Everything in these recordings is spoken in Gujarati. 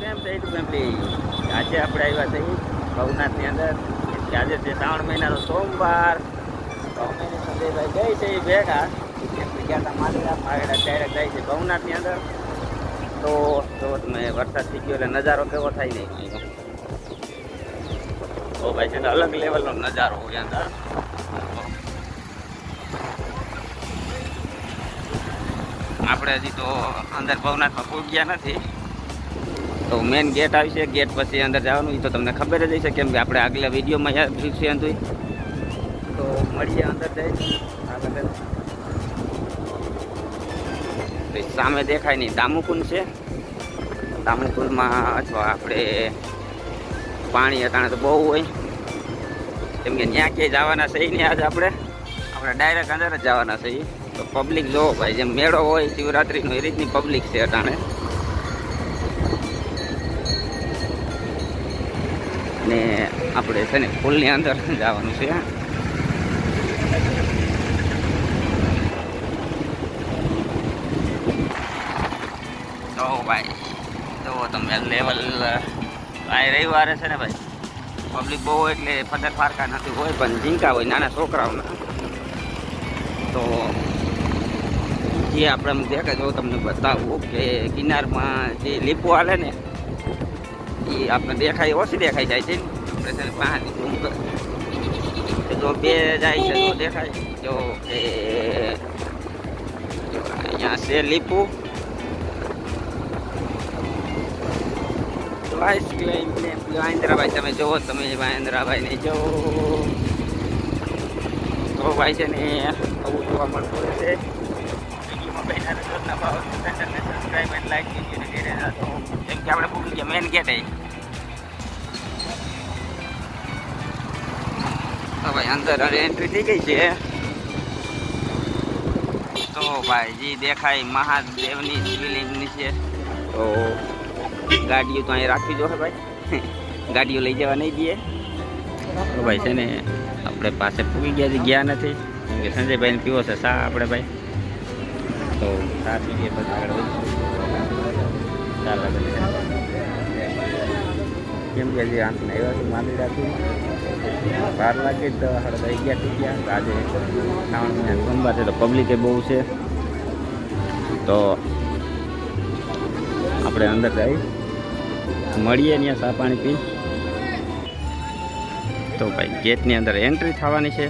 કેમ છે કેમ ફેમિલી આજે આપણે આવ્યા થઈ ભવનાથની અંદર. કે આજે તે શ્રાવણ મહિનાનો સોમવાર. ભવનાથની સંજયભાઈ ગઈ છે એ ભેગા. ગયા હતા માલિકા માગેડા ડાયરેક્ટ જાય છે ભવનાથની અંદર. તો જો તમે વરસાદ થઈ એટલે નજારો કેવો થાય નહીં તો ભાઈ, છે અલગ લેવલનો નજારો હોય અંદર. આપણે હજી તો અંદર ભવનાથમાં પહોંચ્યા નથી. તો મેઇન ગેટ આવશે ગેટ પછી અંદર જવાનું એ તો તમને ખબર જ હશે કેમ કે આપણે આગલા વિડીયોમાં યાદ છે હતું તો મળીએ અંદર જઈ સામે દેખાય નહીં. દામુકુંડ છે. દામુકુંડમાં અથવા આપણે પાણી અટાણે તો બહુ હોય. કેમ કે ત્યાં ક્યાંય જવાના છે નહીં આજ આપણે. આપણે ડાયરેક્ટ અંદર જ જવાના છે તો પબ્લિક જોવો ભાઈ. જેમ મેળો હોય, શિવરાત્રિનો, એ રીતની પબ્લિક છે અટાણે. ને આપણે છે ને પુલની અંદર જવાનું છે. તો ભાઈ, તો તમે લેવલ આ રવિવારે છે ને ભાઈ પબ્લિક બહુ એટલે ફારકા નથી હોય, પણ ઝીંકા હોય, નાના છોકરાઓના. તો જે આપણે દેખાય જો તમને બતાવું કે કિનારમાં જે લીપો હાલે ને એ આપણે દેખાય, ઓછી દેખાઈ જાય છે. આપણે છે ને પાણી ઝૂમ કર- જો બે જાય છે, તો દેખાય. જો કે અહીંયા છે લીપું મહેન્દ્રભાઈ તમે જુઓ, તમે મહેન્દ્રભાઈ ને જો તો ભાઈ છે ને, આવું જોવા મળતું છે કે આપણે પૂરી ગયા, મેન ગેટ તો ભાઈ અંદર એન્ટ્રી થઈ ગઈ છે. તો ભાઈ જી દેખાય મહાદેવની છે. તો ગાડીઓ તો અહીં રાખવી જોઈએ ભાઈ. ગાડીઓ લઈ જવા નહીં દે તો ભાઈ છે ને, આપણે પાસે પૂગી ગયા ગયા નથી. સંજયભાઈને પીવો છે, સા આપણે ભાઈ. તો સા પીએ પછી આગળ વધીશું. ચાલ. આગળ કેમ કે હજી આંખને આવ્યા છે માંદડાથી બાર લાગે તો હળદ અગિયાર થઈ ગયા. આજે શ્રાવણ મહિના સોમવાર છે તો પબ્લિકે બહુ છે. તો આપણે અંદર જઈ. મળીએ ત્યાં ચા પાણી પી. તો ભાઈ ગેટની અંદર એન્ટ્રી થવાની છે.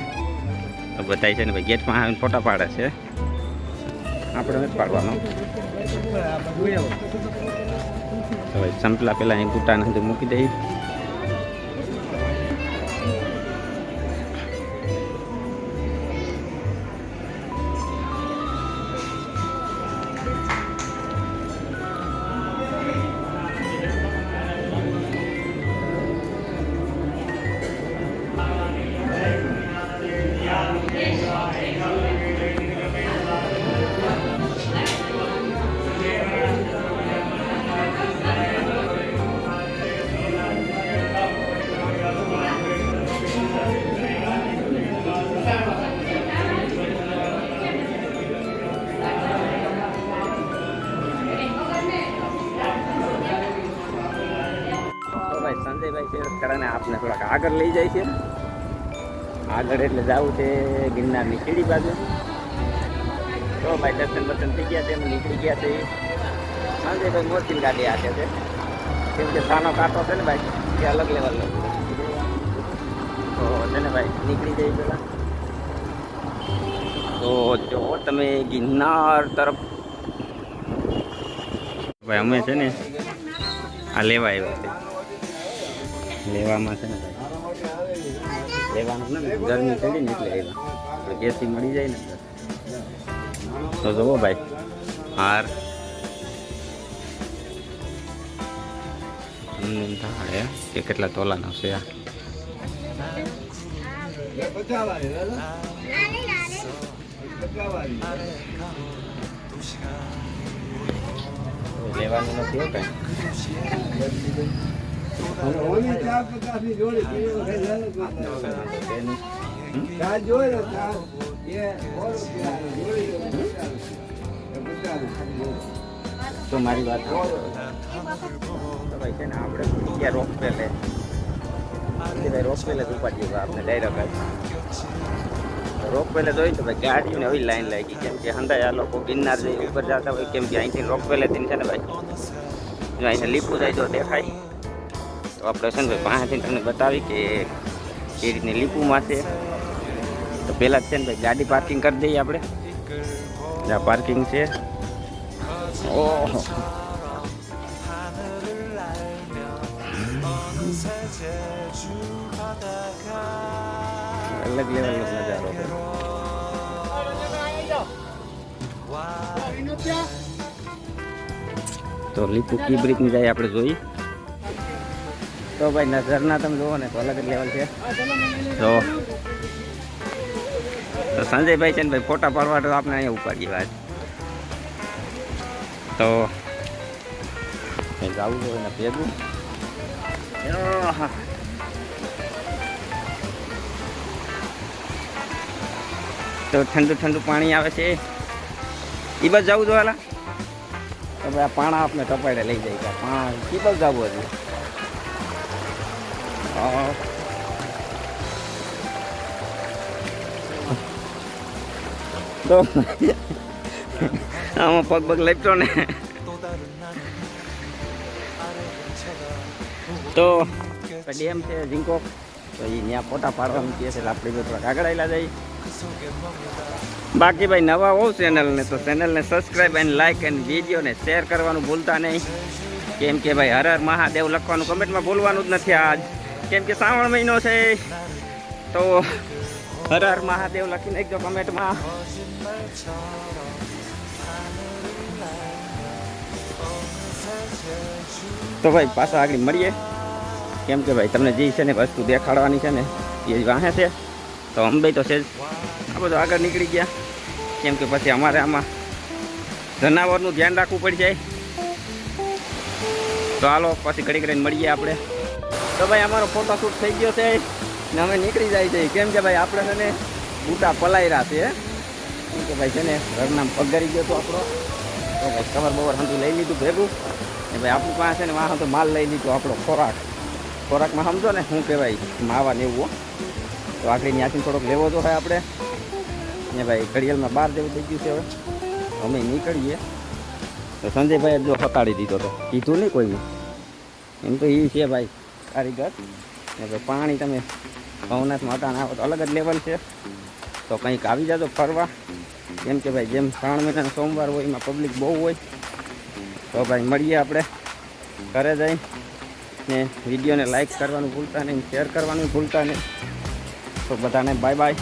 તો બધાય છે ને ભાઈ ગેટમાં આવીને ફોટા પાડે છે. આપણે પાડવાનો. હવે સંપલા પહેલાં અહીં નથી મૂકી દઈ આગળ લઈ જાય છે. આગળ એટલે જવું છે ગિરનારની સીડી બાજુ. તો ભાઈ દર્શન બર્શન થઈ ગયા છે, એમ નીકળી ગયા છે. સંજયભાઈ મોટી ગાડી આપે છે. કેમ કે સાનો કાંટો છે ને ભાઈ, એ અલગ લેવલનો તો છે. ને ભાઈ નીકળી જાય પેલા. તો જો તમે ગિરનાર તરફ. ભાઈ અમે છે ને આ લેવા આવ્યા છે. લેવામાં છે ને ભાઈ. લેવાનું ને ગરમી ચડી ને એટલે આવ્યા મળી જાય ને તો જુઓ ભાઈ, હાર. ધાડે કે કેટલા તોલાનો છે આ. લેવાનું નથી કાંઈ. તો મારી વાત ભાઈ છે ને, આપણે ઉડી રોક પેલે ભાઈ રોક પેલે આપણે ડાયરેક્ટ રોક પેલે જોઈ તો ભાઈ, ગાડીઓને એવી લાઈન લાગી કેમ કે હંદાય આ લોકો ગિરનાર ઉપર જતા હોય, કેમ કે અહીંથી રોક પેલેથી છે ને ભાઈ. અહીંથી લીપું જાય તો દેખાય. આપણે ભાઈ પાસેથી તમને બતાવી કે એ રીતની લીપુમાં છે. તો પહેલાં છે ને ભાઈ ગાડી પાર્કિંગ કરી દઈએ આપણે. જ્યાં પાર્કિંગ છે. ઓહો. અલગ લેવલનો નજારો તો લીપુ કી બ્રિકની જાય આપણે જોઈ તો ભાઈ નજરના તમે જુઓ ને, તો અલગ જ લેવલ છે. તો સંજયભાઈ છે ને ભાઈ ફોટા પાડવા તો આપણે અહીંયા ઉપાડીએ વાત. તો જવું જોઈએ ને ભેગું. તો ઠંડુ ઠંડુ પાણી આવે છે. એ બસ જવું જોવાલા તો ભાઈ આ પાણા આપણે ટપાડે લઈ જાય પાણા કી બસ જવું હતું. તો આમાં પગ પગ લેપટો ને. તો ડેમ છે ઝીંકો તો એ ત્યાં ફોટા પાડવાનું કહે છે એટલે આપણે થોડાક આગળ આવેલા જઈએ બાકી ભાઈ નવા હોવ ચેનલને તો ચેનલને સબસ્ક્રાઈબ એન્ડ લાઇક એન્ડ વિડીયોને શેર કરવાનું ભૂલતા નહીં. કેમ કે ભાઈ હર હર મહાદેવ લખવાનું કમેન્ટમાં ભૂલવાનું જ નથી આજ. કેમ કે શ્રાવણ મહિનો છે. તો હર હર મહાદેવ લખી નાખજો કમેન્ટમાં. તો ભાઈ પાછા આગળ મળીએ. કેમ કે ભાઈ તમને જે છે ને વસ્તુ દેખાડવાની છે ને, એ વાહે છે. તો અંબે તો છે જ. આ બધું આગળ નીકળી ગયા. કેમ કે પછી અમારે આમાં જનાવરનું ધ્યાન રાખવું પડી તો હાલો, પછી ઘડી ઘડીને મળીએ આપણે. તો ભાઈ, અમારો ફોટોશૂટ થઈ ગયો છે. ને અમે નીકળી જાય છે. કેમ કે ભાઈ, આપણે છે ને બૂટા પલાયરા છે. કેમ કે ભાઈ, છે ને ઘરનામ પગરી ગયો તો આપણો. તો ભાઈ કવર બવર હંધું લઈ લીધું ભેગું. ને ભાઈ, આપણી પાસે છે ને વાહ તો માલ લઈ લીધો, આપણો ખોરાક. ખોરાકમાં સમજો ને શું કહેવાય, માવા ને એવું. તો આખરી ત્યાંથી થોડોક લેવો તો હોય આપણે. ને ભાઈ, ઘડિયાળમાં બહાર જેવું થઈ ગયું છે હવે. અમે નીકળીએ. તો સંજયભાઈ જો હતાડી દીધો તો. કીધું નહીં કોઈ એમ તો એ છે ભાઈ. કારીગર એટલે પાણી તમે ભવનાથમાં હતા આવો તો અલગ જ લેવલ છે. તો કંઈક આવી જાજો ફરવા. કેમ કે ભાઈ જેમ શ્રાવણ મહિનાનો સોમવાર હોય, એમાં પબ્લિક બહુ હોય. તો ભાઈ મળીએ આપણે ઘરે જઈ. ને વિડીયોને લાઇક કરવાનું ભૂલતા નહીં શેર કરવાનું ભૂલતા નહીં. તો બધાને બાય બાય